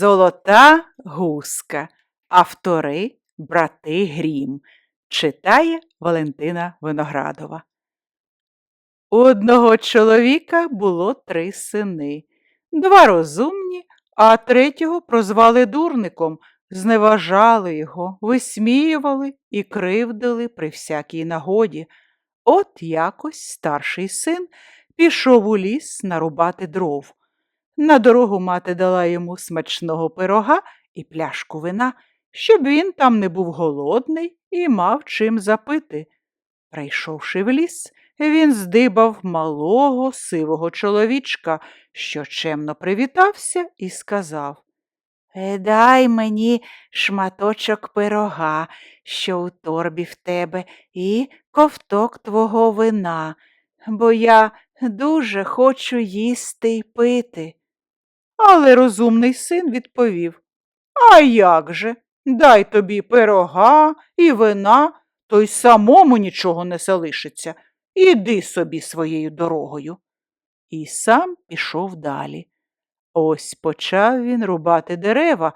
Золота гуска. Автори Брати Грім. Читає Валентина Виноградова. У одного чоловіка було три сини, два розумні, а третього прозвали дурником, зневажали його, висміювали і кривдили при всякій нагоді. От якось старший син пішов у ліс нарубати дров. На дорогу мати дала йому смачного пирога і пляшку вина, щоб він там не був голодний і мав чим запити. Прийшовши в ліс, він здибав малого сивого чоловічка, що чемно привітався і сказав «Е, Дай мені шматочок пирога, що у торбі в тебе, і ковток твого вина, бо я дуже хочу їсти й пити. Але розумний син відповів А як же? Дай тобі пирога і вина, то й самому нічого не залишиться. Іди собі своєю дорогою. І сам пішов далі. Ось почав він рубати дерева,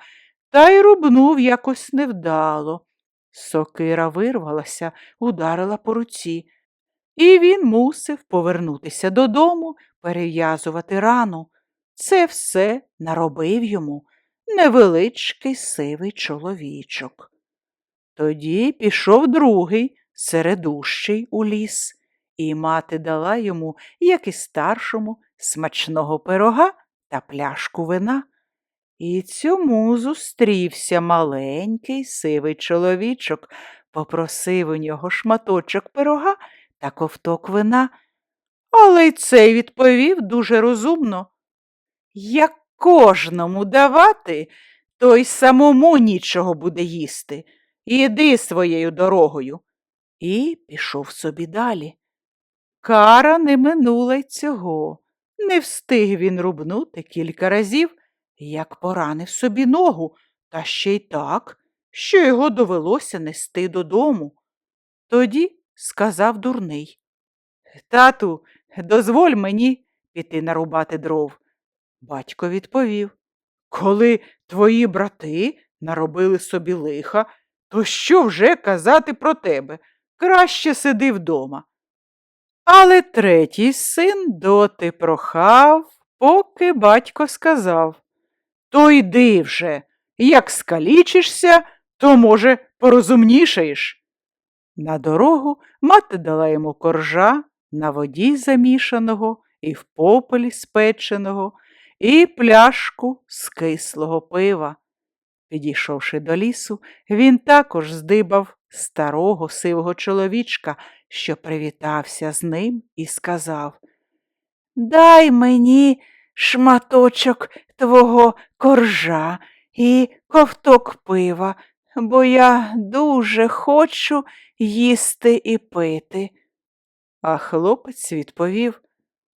та й рубнув якось невдало. Сокира вирвалася, ударила по руці, і він мусив повернутися додому, перев'язувати рану. Це все наробив йому невеличкий сивий чоловічок. Тоді пішов другий, середущий у ліс, і мати дала йому, як і старшому, смачного пирога та пляшку вина. І цьому зустрівся маленький сивий чоловічок, попросив у нього шматочок пирога та ковток вина. Але й цей відповів дуже розумно. Як кожному давати, то й самому нічого буде їсти. Іди своєю дорогою. І пішов собі далі. Кара не минула й цього. Не встиг він рубнути кілька разів, як поранив собі ногу, та ще й так, що його довелося нести додому. Тоді сказав дурний. Тату, дозволь мені піти нарубати дров. Батько відповів Коли твої брати наробили собі лиха, то що вже казати про тебе? Краще сиди вдома. Але третій син доти прохав, поки батько сказав То йди вже, як скалічишся, то, може, порозумнішаєш. На дорогу мати дала йому коржа на воді замішаного і в попелі спеченого, і пляшку з кислого пива. Підійшовши до лісу, він також здибав старого сивого чоловічка, що привітався з ним і сказав Дай мені шматочок твого коржа і ковток пива, бо я дуже хочу їсти і пити. А хлопець відповів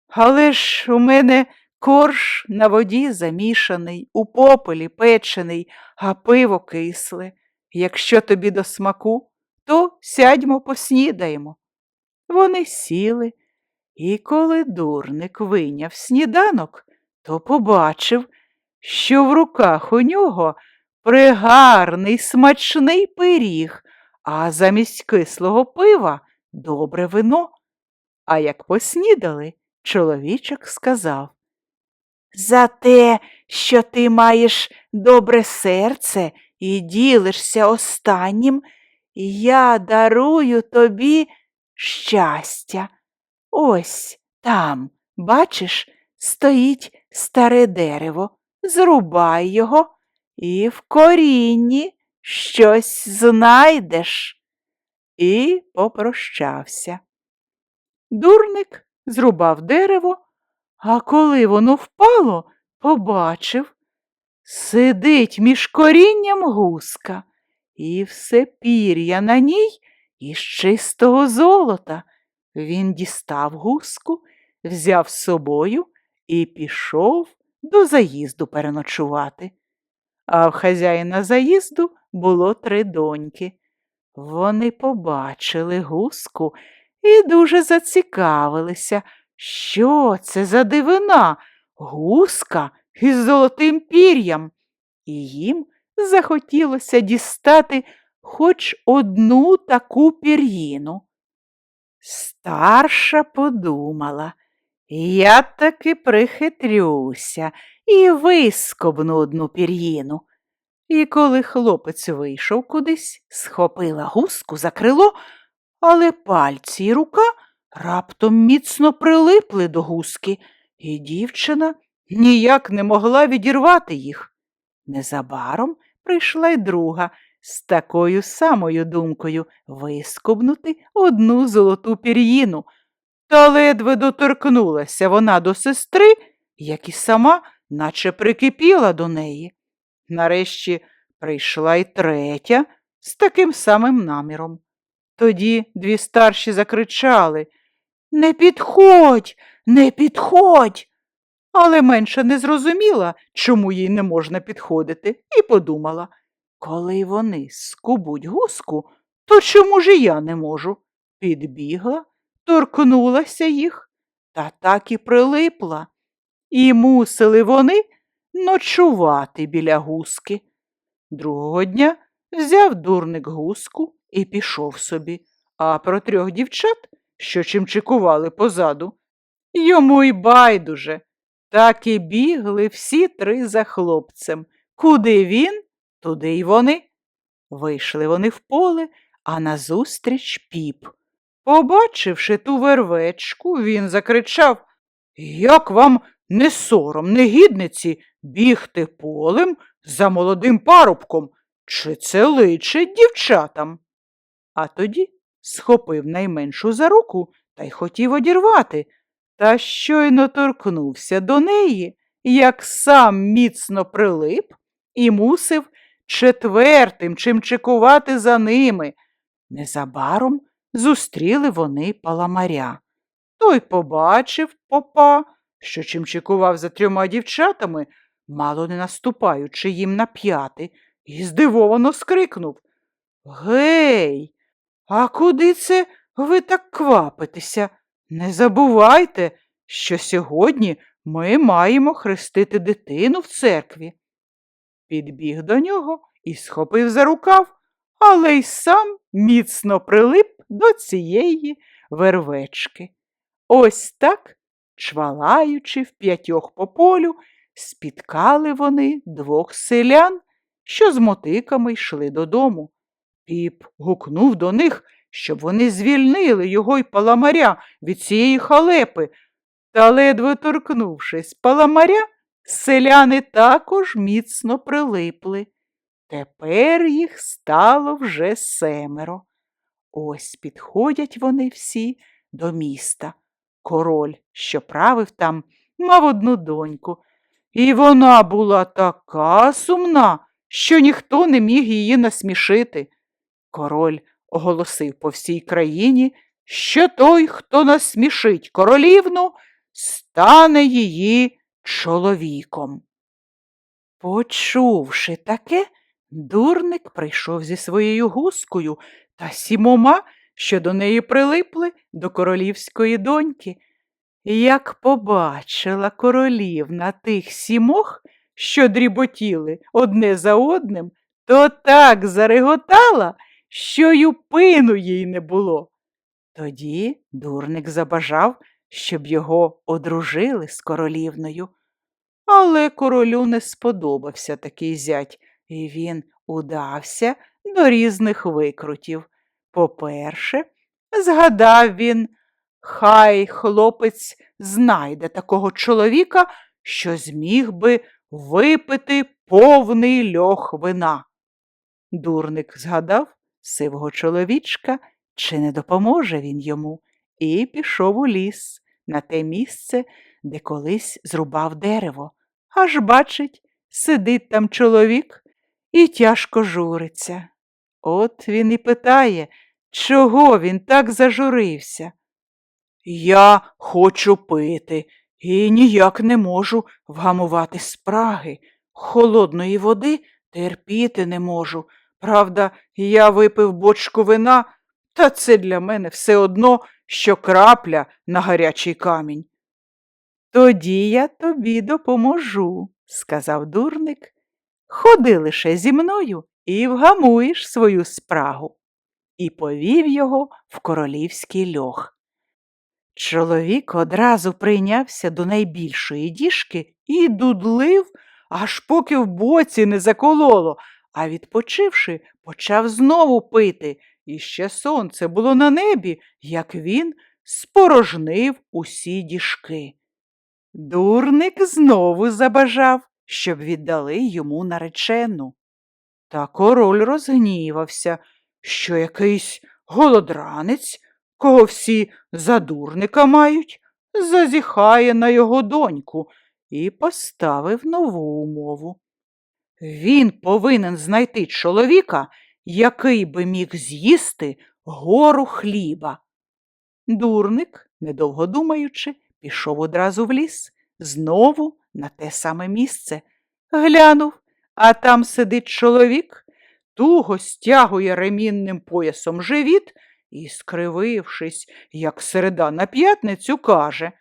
Але ж у мене корж на воді замішаний, у попелі печений, а пиво кисле. Якщо тобі до смаку, то сядьмо поснідаємо. Вони сіли, і коли дурник вийняв сніданок, то побачив, що в руках у нього пригарний смачний пиріг, а замість кислого пива добре вино. А як поснідали, чоловічок сказав За те, що ти маєш добре серце і ділишся останнім, я дарую тобі щастя. Ось там, бачиш, стоїть старе дерево, зрубай його і в корінні щось знайдеш. І попрощався. Дурник зрубав дерево, а коли воно впало, побачив, сидить між корінням гуска, і все пір'я на ній із чистого золота. Він дістав гуску, взяв з собою і пішов до заїзду переночувати. А в хазяїна заїзду було три доньки. Вони побачили гуску і дуже зацікавилися, що це за дивина, гуска із золотим пір'ям. і їм захотілося дістати хоч одну таку пір'їну. Старша подумала, я таки прихитрюся і вискобну одну пір'їну. І коли хлопець вийшов кудись, схопила гуску за крило, але пальці й рука раптом міцно прилипли до гуски, і дівчина ніяк не могла відірвати їх. Незабаром прийшла й друга з такою самою думкою вискобнути одну золоту пір'їну. Та ледве доторкнулася вона до сестри, як і сама, наче прикипіла до неї. Нарешті прийшла й третя з таким самим наміром. Тоді дві старші закричали Не підходь, не підходь. Але менша не зрозуміла, чому їй не можна підходити, і подумала коли вони скубуть гуску, то чому ж і я не можу? Підбігла, торкнулася їх та так і прилипла. І мусили вони ночувати біля гуски. Другого дня взяв дурник гуску і пішов собі, а про трьох дівчат, що чимчикували позаду, йому й байдуже. Так і бігли всі три за хлопцем. Куди він, туди й вони. Вийшли вони в поле, а назустріч піп. Побачивши ту вервечку, він закричав Як вам не сором, негідниці, бігти полем за молодим парубком? Чи це личить дівчатам? А тоді схопив найменшу за руку та й хотів одірвати, та щойно торкнувся до неї, як сам міцно прилип і мусив четвертим чимчикувати за ними. Незабаром зустріли вони паламаря. Той побачив попа, що чимчикував за трьома дівчатами, мало не наступаючи їм на п'яти, і здивовано скрикнув Гей, а куди це ви так квапитеся? Не забувайте, що сьогодні ми маємо хрестити дитину в церкві. Підбіг до нього і схопив за рукав, але й сам міцно прилип до цієї вервечки. Ось так, чвалаючи в п'ятьох по полю, спіткали вони двох селян, що з мотиками йшли додому. Піп гукнув до них, щоб вони звільнили його й паламаря від цієї халепи. Та, ледве торкнувшись паламаря, селяни також міцно прилипли. Тепер їх стало вже семеро. Ось підходять вони всі до міста. Король, що правив там, мав одну доньку, і вона була така сумна, що ніхто не міг її насмішити. Король оголосив по всій країні, що той, хто насмішить королівну, стане її чоловіком. Почувши таке, дурник прийшов зі своєю гускою та сімома, що до неї прилипли до королівської доньки. Як побачила королівна тих сімох, що дріботіли одне за одним, то так зареготала, що й упину їй не було. Тоді дурник забажав, щоб його одружили з королівною. Але королю не сподобався такий зять, і він удався до різних викрутів. По-перше, згадав він, хай хлопець знайде такого чоловіка, що зміг би випити повний льох вина. Дурник згадав сивого чоловічка, чи не допоможе він йому, і пішов у ліс на те місце, де колись зрубав дерево. Аж бачить, сидить там чоловік і тяжко журиться. От він і питає, чого він так зажурився. Я хочу пити і ніяк не можу вгамувати спраги. Холодної води терпіти не можу. Правда, я випив бочку вина, та це для мене все одно, що крапля на гарячий камінь. Тоді я тобі допоможу, сказав дурник Ходи лише зі мною і вгамуєш свою спрагу. І повів його в королівський льох. Чоловік одразу прийнявся до найбільшої діжки і дудлив, аж поки в боці не закололо, а відпочивши, почав знову пити, і ще сонце було на небі, як він спорожнив усі діжки. Дурник знову забажав, щоб віддали йому наречену. Та король розгнівався, що якийсь голодранець, кого всі за дурника мають, зазіхає на його доньку і поставив нову умову. Він повинен знайти чоловіка, який би міг з'їсти гору хліба. Дурник, недовго думаючи, пішов одразу в ліс, знову на те саме місце. Глянув, а там сидить чоловік, туго стягує ремінним поясом живіт і, скривившись, як середа на п'ятницю, каже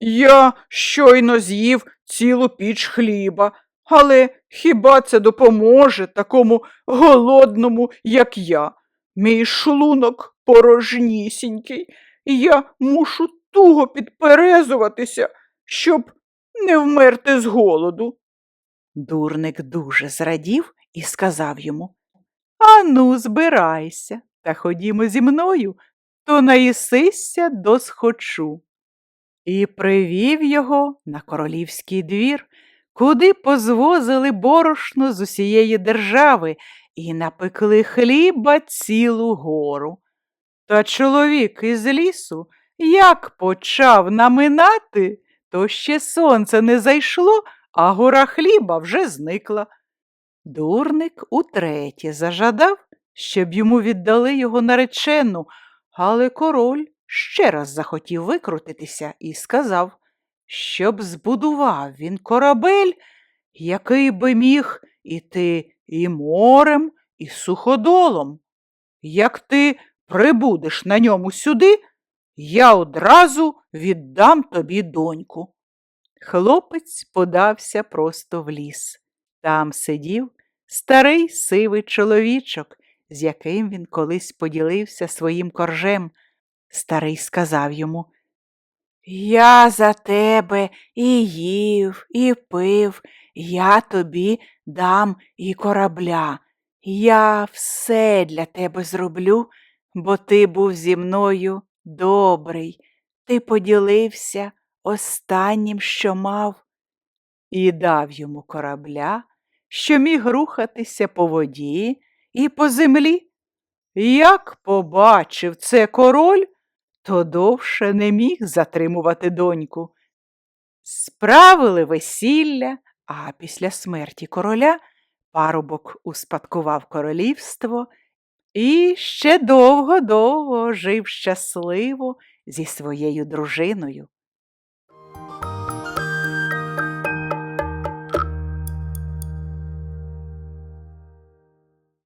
Я щойно з'їв цілу піч хліба, але хіба це допоможе такому голодному, як я? Мій шлунок порожнісінький, і я мушу туго підперезуватися, щоб не вмерти з голоду. Дурник дуже зрадів і сказав йому Ану, збирайся та ходімо зі мною, то наїсися досхочу. І привів його на королівський двір, куди позвозили борошно з усієї держави і напекли хліба цілу гору. Та чоловік із лісу як почав наминати, то ще сонце не зайшло, а гора хліба вже зникла. Дурник утретє зажадав, щоб йому віддали його наречену, але король ще раз захотів викрутитися і сказав, щоб збудував він корабель, який би міг іти і морем, і суходолом. Як ти прибудеш на ньому сюди, я одразу віддам тобі доньку. Хлопець подався просто в ліс. Там сидів старий сивий чоловічок, з яким він колись поділився своїм коржем. Старий сказав йому Я за тебе і їв, і пив, я тобі дам і корабля. Я все для тебе зроблю, бо ти був зі мною добрий, ти поділився останнім, що мав, і дав йому корабля, що міг рухатися по воді і по землі. Як побачив це король, то довше не міг затримувати доньку. Справили весілля, а після смерті короля парубок успадкував королівство і ще довго-довго жив щасливо зі своєю дружиною.